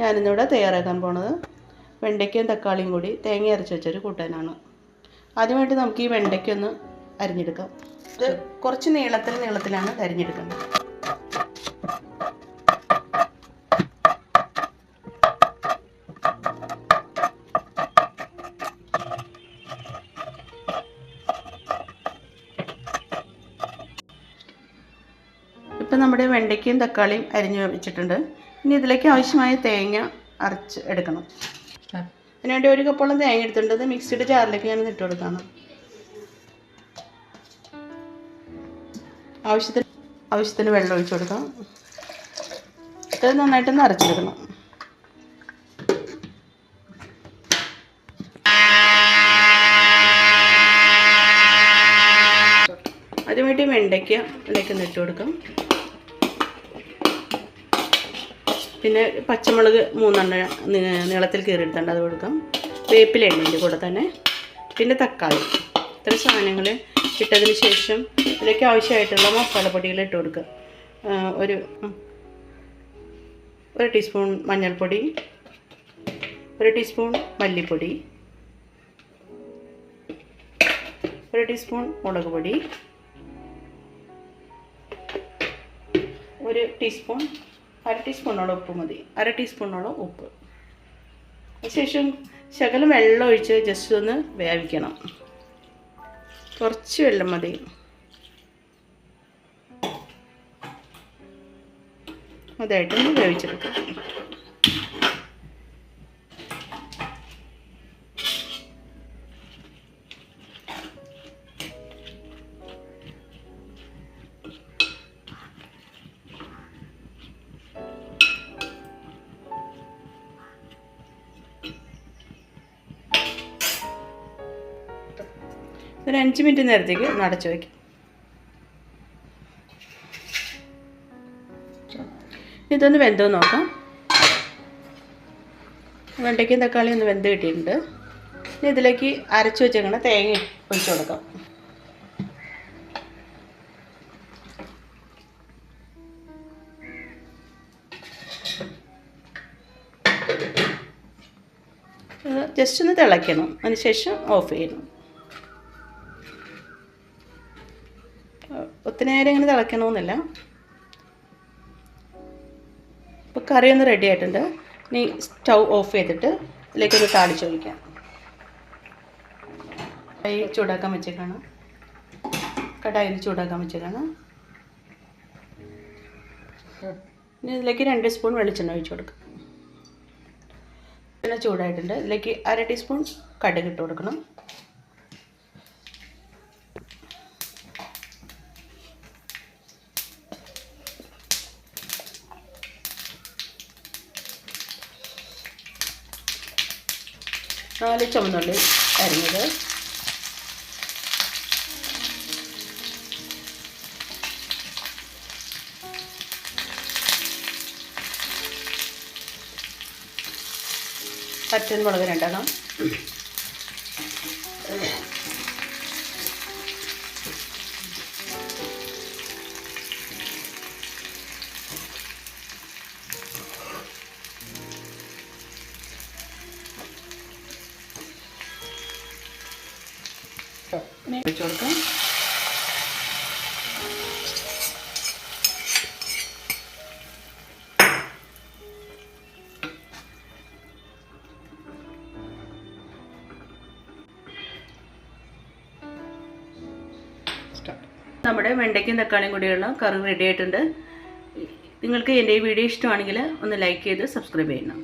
ഞാനിന്നിവിടെ തയ്യാറാക്കാൻ പോണത് വെണ്ടയ്ക്കയും തക്കാളിയും കൂടി തേങ്ങ അരച്ച് വെച്ചൊരു കൂട്ടാനാണ്. ആദ്യമായിട്ട് നമുക്ക് ഈ വെണ്ടയ്ക്ക ഒന്ന് അരിഞ്ഞെടുക്കാം. ഇത് കുറച്ച് നീളത്തിൽ നീളത്തിലാണ് അരിഞ്ഞെടുക്കേണ്ടത് ഇപ്പം നമ്മുടെ വെണ്ടയ്ക്കയും തക്കാളിയും അരിഞ്ഞ് വെച്ചിട്ടുണ്ട്. ഇനി ഇതിലേക്ക് ആവശ്യമായ തേങ്ങ അരച്ച് എടുക്കണം. അതിനുവേണ്ടി ഒരു കപ്പോളം തേങ്ങ എടുത്തിട്ടുണ്ട്. മിക്സിയുടെ ജാറിലേക്ക് ഞാൻ ഇട്ട് കൊടുക്കണം. ആവശ്യത്തിന് ആവശ്യത്തിന് വെള്ളം ഒഴിച്ചു കൊടുക്കാം. ഇത് നന്നായിട്ടൊന്ന് അരച്ചെടുക്കണം. അതിനുവേണ്ടി വെണ്ടയ്ക്ക ഇതിലേക്ക് ഒന്ന് ഇട്ട് കൊടുക്കാം. പിന്നെ പച്ചമുളക് മൂന്നെണ്ണം നീളത്തിൽ കീറിയെടുത്തുണ്ട് അത് കൊടുക്കാം. വേപ്പില എണ്ണന്റെ കൂടെ തന്നെ. പിന്നെ തക്കാളി. ഇത്ര സാധനങ്ങൾ ഇട്ടതിന് ശേഷം ഇതിലേക്ക് ആവശ്യമായിട്ടുള്ള മസാലപ്പൊടികൾ ഇട്ട് കൊടുക്കുക. ഒരു ഒരു ടീസ്പൂൺ മഞ്ഞൾപ്പൊടി ഒരു ടീസ്പൂൺ മല്ലിപ്പൊടി ഒരു ടീസ്പൂൺ മുളക് പൊടി ഒരു ടീസ്പൂൺ അര ടീസ്പൂണോളം ഉപ്പ് മതി. അര ടീസ്പൂണോളം ഉപ്പ്. അതിനുശേഷം ശകലം വെള്ളം ഒഴിച്ച് ജസ്റ്റ് ഒന്ന് വേവിക്കണം. കുറച്ച് വെള്ളം മതി. അതായിട്ടൊന്ന് വേവിച്ചെടുക്കാം. ഒരു അഞ്ച് മിനിറ്റ് നേരത്തേക്ക് നടച്ചു വയ്ക്കും. ഇതൊന്ന് വെന്തോ നോക്കാം. വെണ്ടയ്ക്കും തക്കാളി ഒന്ന് വെന്ത് കിട്ടിയിട്ടുണ്ട്. ഇനി ഇതിലേക്ക് അരച്ചു വെച്ചേക്കണ തേങ്ങ ഒഴിച്ചു കൊടുക്കാം. ജസ്റ്റ് ഒന്ന് തിളയ്ക്കണം. അതിനുശേഷം ഓഫ് ചെയ്യണം. ഒത്തിരി നേരം ഇങ്ങനെ തിളയ്ക്കണമെന്നില്ല. ഇപ്പോൾ കറി ഒന്ന് റെഡി ആയിട്ടുണ്ട്. ഇനി സ്റ്റൗ ഓഫ് ചെയ്തിട്ട് ഇതിലേക്കൊന്ന് താളിച്ചൊഴിക്കാം കൈ ചൂടാക്കാൻ വെച്ചേക്കാണ്. കടായിൽ ചൂടാക്കാൻ വെച്ചേക്കാണ്. ഇനി ഇതിലേക്ക് രണ്ട് സ്പൂൺ വെളിച്ചെണ്ണ ഒഴിച്ചു കൊടുക്കാം. പിന്നെ ചൂടായിട്ടുണ്ട്. ഇതിലേക്ക് അര ടീസ്പൂൺ കടുക് ഇട്ട് കൊടുക്കണം. നാല് ചുമന്നുള്ളി അരിഞ്ഞത്. പച്ചൻ മുളക് ഒഴിച്ച് കൊടുക്കാം. നമ്മുടെ വെണ്ടയ്ക്കും തക്കാളിയും കൂടിയുള്ള കറി റെഡി ആയിട്ടുണ്ട്. നിങ്ങൾക്ക് എന്റെ ഈ വീഡിയോ ഇഷ്ടമാണെങ്കിൽ ഒന്ന് ലൈക്ക് ചെയ്ത് സബ്സ്ക്രൈബ് ചെയ്യണം.